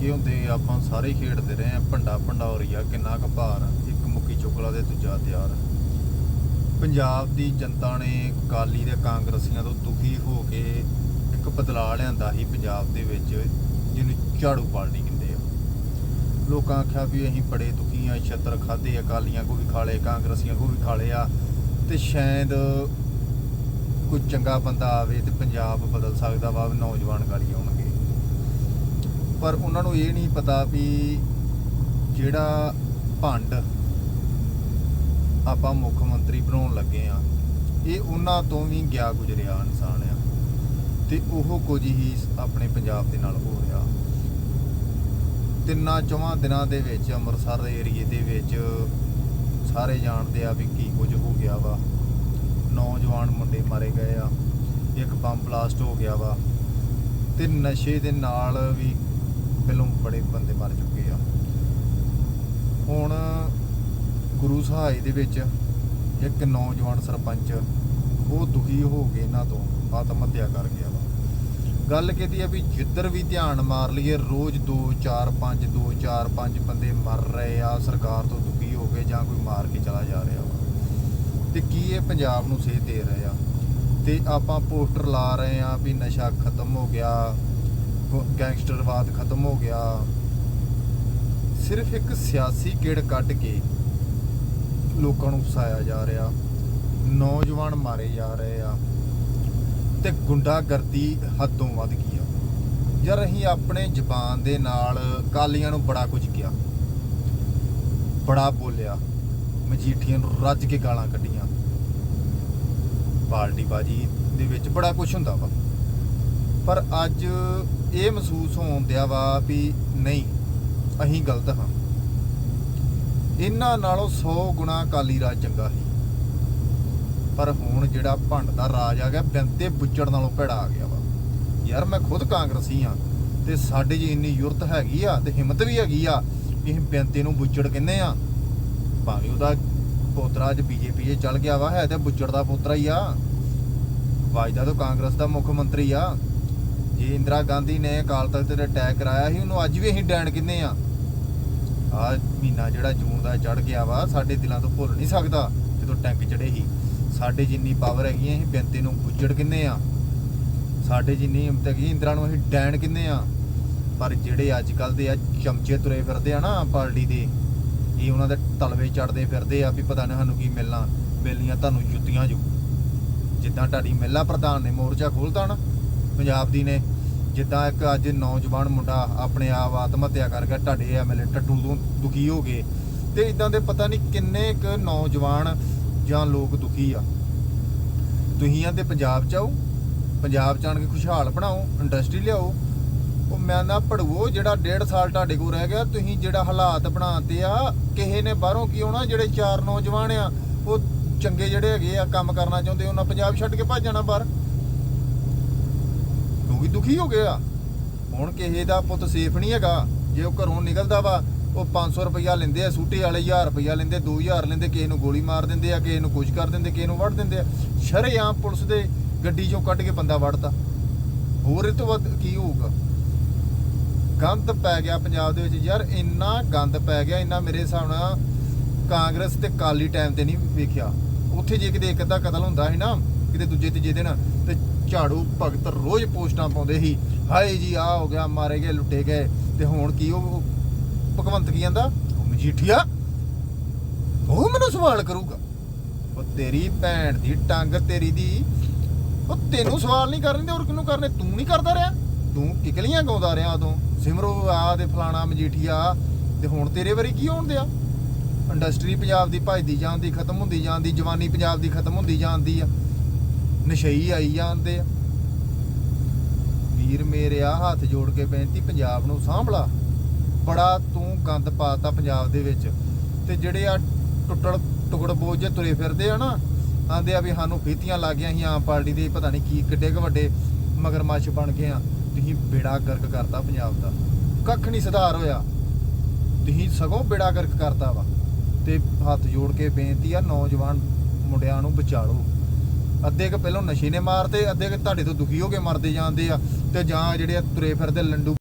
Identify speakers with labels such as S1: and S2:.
S1: ਨਿੱਕੇ ਹੁੰਦੇ ਆਪਾਂ ਸਾਰੇ ਖੇਡਦੇ ਰਹੇ ਆ ਭੰਡਾ ਭੰਡੌਰੀਆ ਕਿੰਨਾ ਕੁ ਭਾਰ ਇੱਕ ਮੁੱਕੀ ਚੁਕਲਾ ਤੇ ਦੂਜਾ ਤਿਆਰ। ਪੰਜਾਬ ਦੀ ਜਨਤਾ ਨੇ ਕਾਲੀ ਤੇ ਕਾਂਗਰਸੀਆਂ ਤੋਂ ਦੁਖੀ ਹੋ ਕੇ ਇੱਕ ਬਦਲਾਅ ਲਿਆਂਦਾ ਸੀ ਪੰਜਾਬ ਦੇ ਵਿੱਚ, ਜਿਹਨੂੰ ਝਾੜੂ ਪਾਰਟੀ ਕਹਿੰਦੇ ਆ। ਲੋਕਾਂ ਆਖਿਆ ਵੀ ਅਸੀਂ ਬੜੇ ਦੁਖੀ ਆ, ਛੱਤਰ ਖਾਦੇ ਅਕਾਲੀਆਂ ਕੋ ਵੀ ਖਾ ਲਏ, ਕਾਂਗਰਸੀਆਂ ਕੋ ਵੀ ਖਾ ਲਏ ਆ ਤੇ ਸ਼ਾਇਦ ਕੋਈ ਚੰਗਾ ਬੰਦਾ ਆਵੇ ਤੇ ਪੰਜਾਬ ਬਦਲ ਸਕਦਾ ਵਾ, ਨੌਜਵਾਨ ਗਾਲੀ ਆਉਣਗੇ। ਪਰ ਉਹਨਾਂ ਨੂੰ ਇਹ ਨਹੀਂ ਪਤਾ ਵੀ ਜਿਹੜਾ ਭੰਡ ਆਪਾਂ ਮੁੱਖ ਮੰਤਰੀ ਬਣਾਉਣ ਲੱਗੇ ਆ ਇਹ ਉਹਨਾਂ ਤੋਂ ਵੀ ਗਿਆ ਗੁਜਰਿਆ ਇਨਸਾਨ ਆ ਤੇ ਉਹ ਕੁਝ ਹੀ ਆਪਣੇ ਪੰਜਾਬ ਦੇ ਨਾਲ ਹੋ ਰਿਹਾ। ਤਿੰਨਾਂ ਚੌਵਾਂ ਦਿਨਾਂ ਦੇ ਵਿੱਚ ਅੰਮ੍ਰਿਤਸਰ ਏਰੀਏ ਦੇ ਵਿੱਚ ਸਾਰੇ ਜਾਣਦੇ ਆ ਵੀ ਕੀ ਕੁਝ ਹੋ ਗਿਆ ਵਾ। ਨੌਜਵਾਨ ਮੁੰਡੇ ਮਾਰੇ ਗਏ ਆ, ਇੱਕ ਬੰਬ ਬਲਾਸਟ ਹੋ ਗਿਆ ਵਾ ਤੇ ਨਸ਼ੇ ਦੇ ਨਾਲ ਵੀ ਪਹਿਲੋਂ ਬੜੇ ਬੰਦੇ ਮਰ ਚੁੱਕੇ ਆ। ਹੁਣ ਗੁਰੂ ਸਹਾਈ ਦੇ ਵਿੱਚ ਇੱਕ ਨੌਜਵਾਨ ਸਰਪੰਚ, ਉਹ ਦੁਖੀ ਹੋ ਕੇ ਇਹਨਾਂ ਤੋਂ ਆਤਮ ਹੱਤਿਆ ਕਰ ਗਿਆ ਵਾ। ਗੱਲ ਕਿਹਦੀ ਆ ਵੀ ਜਿੱਧਰ ਵੀ ਧਿਆਨ ਮਾਰ ਲਈਏ, ਰੋਜ਼ 2 4 5 2 4 5 ਬੰਦੇ ਮਰ ਰਹੇ ਆ, ਸਰਕਾਰ ਤੋਂ ਦੁਖੀ ਹੋ ਕੇ ਜਾਂ ਕੋਈ ਮਾਰ ਕੇ ਚਲਾ ਜਾ ਰਿਹਾ ਵਾ। ਤੇ ਕੀ ਇਹ ਪੰਜਾਬ ਨੂੰ ਸੇਧ ਦੇ ਰਹੇ ਆ? ਤੇ ਆਪਾਂ ਪੋਸਟਰ ਲਾ ਰਹੇ ਆ ਵੀ ਨਸ਼ਾ ਖਤਮ ਹੋ ਗਿਆ। ਗੈਂਗਸਟਰਵਾਦ ਖਤਮ ਹੋ ਗਿਆ। ਸਿਰਫ ਇੱਕ ਸਿਆਸੀ ਕਿੜ ਕੱਢ ਕੇ ਲੋਕਾਂ ਨੂੰ ਫਸਾਇਆ ਜਾ ਰਿਹਾ। ਨੌਜਵਾਨ ਮਾਰੇ ਜਾ ਰਹੇ ਆ ਤੇ ਗੁੰਡਾਗਰਦੀ ਹੱਦੋਂ ਵੱਧ ਗਈ ਆ। ਯਾਰ, ਅਸੀਂ ਆਪਣੇ ਜ਼ਬਾਨ ਦੇ ਨਾਲ ਕਾਲੀਆਂ ਨੂੰ ਬੜਾ ਕੁਝ ਕਿਹਾ। ਬੜਾ ਬੋਲਿਆ। ਮਜੀਠੀਆਂ ਨੂੰ ਰੱਜ ਕੇ ਗਾਲਾਂ ਕੱਢੀਆਂ। ਪਾਰਟੀ ਬਾਜੀ ਦੇ ਵਿੱਚ ਬੜਾ ਕੁਝ ਹੁੰਦਾ ਵਾ। ਪਰ ਅੱਜ ਇਹ ਮਹਿਸੂਸ ਹੋਣ ਦਿਆ ਵਾ ਵੀ ਨਹੀਂ, ਅਸੀਂ ਗਲਤ ਹਾਂ। ਇਹਨਾਂ ਨਾਲੋਂ 100 ਗੁਣਾ ਕਾਲੀ ਰਾਜ ਚੰਗਾ ਸੀ। ਪਰ ਹੁਣ ਜਿਹੜਾ ਭੰਡ ਦਾ ਰਾਜ ਆ ਗਿਆ ਬੰਤੇ ਬੁੱਚੜ ਨਾਲੋਂ ਭੈੜਾ ਆ ਗਿਆ ਵਾ। ਯਾਰ ਮੈਂ ਖੁਦ ਕਾਂਗਰਸੀ ਆ ਤੇ ਸਾਡੇ 'ਚ ਇੰਨੀ ਯੁਰਤ ਹੈਗੀ ਆ ਤੇ ਹਿੰਮਤ ਵੀ ਹੈਗੀ ਆ ਵੀ ਅਸੀਂ ਬੰਤੇ ਨੂੰ ਬੁੱਚੜ ਕਹਿੰਦੇ ਆ। ਭਾਵੇਂ ਉਹਦਾ ਪੋਤਰਾ ਅੱਜ ਬੀਜੇਪੀ 'ਚ ਚੱਲ ਗਿਆ ਵਾ, ਹੈ ਤੇ ਬੁੱਚੜ ਦਾ ਪੋਤਰਾ ਹੀ ਆ। ਵਾਜਦਾ ਤਾਂ ਕਾਂਗਰਸ ਦਾ ਮੁੱਖ ਮੰਤਰੀ ਆ। ਜੇ ਇੰਦਰਾ ਗਾਂਧੀ ਨੇ ਅਕਾਲ ਤਖਤ ਤੇ ਅਟੈਕ ਕਰਾਇਆ ਸੀ, ਉਹਨੂੰ ਅੱਜ ਵੀ ਅਸੀਂ ਡੈਣ ਕਿੰਨੇ ਆ। ਆ ਮਹੀਨਾ ਜਿਹੜਾ ਜੂਨ ਦਾ ਚੜ ਗਿਆ ਵਾ, ਸਾਡੇ ਦਿਲਾਂ ਤੋਂ ਭੁੱਲ ਨਹੀਂ ਸਕਦਾ ਜਦੋਂ ਟੈਂਕ ਚੜੇ ਸੀ। ਸਾਡੇ ਜਿੰਨੀ ਪਾਵਰ ਹੈਗੀ ਅਸੀਂ ਬੇਨਤੀ ਨੂੰ ਗੁੱਜੜ ਕਿੰਨੇ ਆ। ਸਾਡੇ ਜਿੰਨੀ ਹਿੰਮਤ ਹੈਗੀ, ਇੰਦਰਾ ਨੂੰ ਅਸੀਂ ਡੈਣ ਕਿੰਨੇ ਆ। ਪਰ ਜਿਹੜੇ ਅੱਜ ਕੱਲ ਦੇ ਆ ਚਮਚੇ ਤੁਰੇ ਫਿਰਦੇ ਆ ਨਾ ਪਾਰਟੀ ਦੇ, ਇਹ ਉਹਨਾਂ ਦੇ ਤਲਵੇ ਚੜਦੇ ਫਿਰਦੇ ਆ ਵੀ ਪਤਾ ਨਹੀਂ ਸਾਨੂੰ ਕੀ ਮਿਲਣਾ, ਮਿਲਣੀਆਂ ਤੁਹਾਨੂੰ ਜੁੱਤੀਆਂ ਜੋ। ਜਿੱਦਾਂ ਤੁਹਾਡੀ ਮਹਿਲਾ ਪ੍ਰਧਾਨ ਨੇ ਮੋਰਚਾ ਖੋਲਤਾ ਨਾ ਪੰਜਾਬ ਦੀ ਨੇ, ਜਿੱਦਾਂ ਇੱਕ ਅੱਜ ਨੌਜਵਾਨ ਮੁੰਡਾ ਆਪਣੇ ਆਪ ਆਤਮ ਹੱਤਿਆ ਕਰ ਗਿਆ ਤੁਹਾਡੇ ਐਮਐਲਏ ਟੱਟੂ ਤੋਂ ਦੁਖੀ ਹੋ ਗਏ। ਤੇ ਇਦਾਂ ਦੇ ਪਤਾ ਨਹੀਂ ਕਿੰਨੇ ਕੁ ਨੌਜਵਾਨ ਜਾਂ ਲੋਕ ਦੁਖੀ ਆ। ਤੁਸੀਂ ਆਂਦੇ ਪੰਜਾਬ ਚ ਆਓ, ਪੰਜਾਬ ਚ ਆਣ ਕੇ ਖੁਸ਼ਹਾਲ ਬਣਾਓ, ਇੰਡਸਟਰੀ ਲਿਆਓ। ਉਹ ਮੈਂ ਨਾ ਪੜਵੋ ਜਿਹੜਾ ਡੇਢ ਸਾਲ ਤੁਹਾਡੇ ਕੋਲ ਰਹਿ ਗਿਆ, ਤੁਸੀਂ ਜਿਹੜਾ ਹਾਲਾਤ ਬਣਾਤੇ ਆ, ਕਿਸੇ ਨੇ ਬਾਹਰੋਂ ਕੀ ਆਉਣਾ, ਜਿਹੜੇ ਚਾਰ ਨੌਜਵਾਨ ਆ, ਉਹ ਚੰਗੇ ਜਿਹੜੇ ਹੈਗੇ ਆ, ਕੰਮ ਕਰਨਾ ਚਾਹੁੰਦੇ, ਉਹਨਾਂ ਪੰਜਾਬ ਛੱਡ ਕੇ ਭੱਜ ਜਾਣਾ ਬਾਹਰ। ਕਿਉਂਕਿ ਦੁਖੀ ਹੋ ਗਏ ਆ ਹੁਣ ਕਿਸੇ ਦਾ ਪੁੱਤ ਸੇਫ ਨਹੀਂ ਹੈਗਾ, ਜੇ ਉਹ ਘਰੋਂ ਨਿਕਲਦਾ ਵਾ, ਉਹ 500 ਰੁਪਇਆ ਲੈਂਦੇ ਆ, ਸੂਟੇ ਵਾਲੇ 1000 ਰੁਪਇਆ ਲੈਂਦੇ 2000 ਲੈਂਦੇ, ਕਿਸੇ ਨੂੰ ਗੋਲੀ ਮਾਰ ਦਿੰਦੇ ਆ, ਕਿਸੇ ਨੂੰ ਕੁਝ ਕਰ ਦਿੰਦੇ, ਕਿਸੇ ਨੂੰ ਵੜ ਦਿੰਦੇ ਆ। ਸ਼ਰੇਆਮ ਪੁਲਿਸ ਦੇ ਗੱਡੀ ਚੋਂ ਕੱਢ ਕੇ ਬੰਦਾ ਵੜਦਾ ਹੋਰ ਇਹ ਤੋਂ ਵੱਧ ਕੀ ਹੋਊਗਾ? ਗੰਦ ਪੈ ਗਿਆ ਪੰਜਾਬ ਦੇ ਵਿੱਚ। ਯਾਰ, ਇੰਨਾ ਗੰਦ ਪੈ ਗਿਆ, ਇੰਨਾ ਮੇਰੇ ਹਿਸਾਬ ਨਾਲ ਕਾਂਗਰਸ ਤੇ ਕਾਲੀ ਟਾਈਮ ਤੇ ਨਹੀਂ ਵੇਖਿਆ। ਉੱਥੇ ਜੇ ਕਿਤੇ ਇੱਕ ਅੱਧਾ ਕਤਲ ਹੁੰਦਾ ਸੀ ਨਾ ਕਿਤੇ ਦੂਜੇ ਤੀਜੇ ਦਿਨ ਤੇ ਝਾੜੂ ਭਗਤ ਰੋਜ਼ ਪੋਸਟਾਂ ਪਾਉਂਦੇ ਸੀ। ਹਾਏ ਜੀ ਆ ਹੋ ਗਿਆ, ਮਾਰੇ ਗਏ, ਲੁੱਟੇ ਗਏ। ਤੇ ਹੁਣ ਕੀ ਉਹ ਭਗਵੰਤ ਕੀ ਕਹਿੰਦਾ? ਉਹ ਮਜੀਠੀਆ, ਉਹ ਮੈਨੂੰ ਸਵਾਲ ਕਰੂਗਾ। ਉਹ ਤੇਰੀ ਭੈਣ ਦੀ ਟੰਗ ਤੇਰੀ ਦੀ, ਉਹ ਤੈਨੂੰ ਸਵਾਲ ਨਹੀਂ ਕਰਨ ਦੇ ਹੋਰ ਕਿਹਨੂੰ ਕਰਨੇ? ਤੂੰ ਨਹੀਂ ਕਰਦਾ ਰਿਹਾ। ਤੂੰ ਕਿਕਲੀਆਂ ਗਾਉਂਦਾ ਰਿਹਾ ਉਦੋਂ। ਸਿਮਰੋ ਆ ਤੇ ਫਲਾਣਾ ਮਜੀਠੀਆ, ਤੇ ਹੁਣ ਤੇਰੇ ਵਾਰੀ ਕੀ ਹੋਣ ਦਿਆ? ਇੰਡਸਟਰੀ ਪੰਜਾਬ ਦੀ ਭਜਦੀ ਜਾਂਦੀ, ਖਤਮ ਹੁੰਦੀ ਜਾਂਦੀ, ਜਵਾਨੀ ਪੰਜਾਬ ਦੀ ਖਤਮ ਹੁੰਦੀ ਜਾਂਦੀ ਆ। ਨਸ਼ਈ ਆਈ ਜਾਂਦੇ ਆ। ਵੀਰ ਮੇਰਿਆ ਹੱਥ ਜੋੜ ਕੇ ਬੇਨਤੀ, ਪੰਜਾਬ ਨੂੰ ਸਾਂਭਲਾ। ਬੜਾ ਤੂੰ ਗੰਦ ਪਾਤਾ ਪੰਜਾਬ ਦੇ ਵਿੱਚ। ਤੇ ਜਿਹੜੇ ਆ ਟੁੱਟੜ ਟੁਕੜ ਬੋਝ ਜੇ ਤੁਰੇ ਫਿਰਦੇ ਆ ਨਾ, ਆਂਦੇ ਆ ਵੀ ਸਾਨੂੰ ਫੀਤੀਆਂ ਲੱਗ ਗਈਆਂ ਸੀ, ਆਮ ਪਾਰਟੀ ਦੇ ਪਤਾ ਨਹੀਂ ਕੀ ਕਿੱਡੇ ਕ ਵੱਡੇ ਮਗਰਮੱਛ ਬਣ ਗਏ ਆ। ਤੁਸੀਂ ਬੇੜਾ ਗਰਕ ਕਰਤਾ ਪੰਜਾਬ ਦਾ। ਕੱਖ ਨਹੀਂ ਸੁਧਾਰ ਹੋਇਆ। ਤੁਸੀਂ ਸਗੋਂ ਬੇੜਾ ਗਰਕ ਕਰਤਾ ਵਾ। ਤੇ ਹੱਥ ਜੋੜ ਕੇ ਬੇਨਤੀ ਆ, ਨੌਜਵਾਨ ਮੁੰਡਿਆਂ ਨੂੰ ਬਚਾ ਅੱਧੇ ਕ ਪਹਿਲਾਂ ਨਸ਼ੇ ਨੇ ਮਾਰਤੇ, ਅੱਧੇ ਕ ਤੁਹਾਡੇ ਤੋਂ ਦੁਖੀ ਹੋ ਕੇ ਮਰਦੇ ਜਾਂਦੇ ਆ ਤੇ ਜਾਂ ਜਿਹੜੇ ਆ ਤੁਰੇ ਫਿਰਦੇ ਲੰਡੂ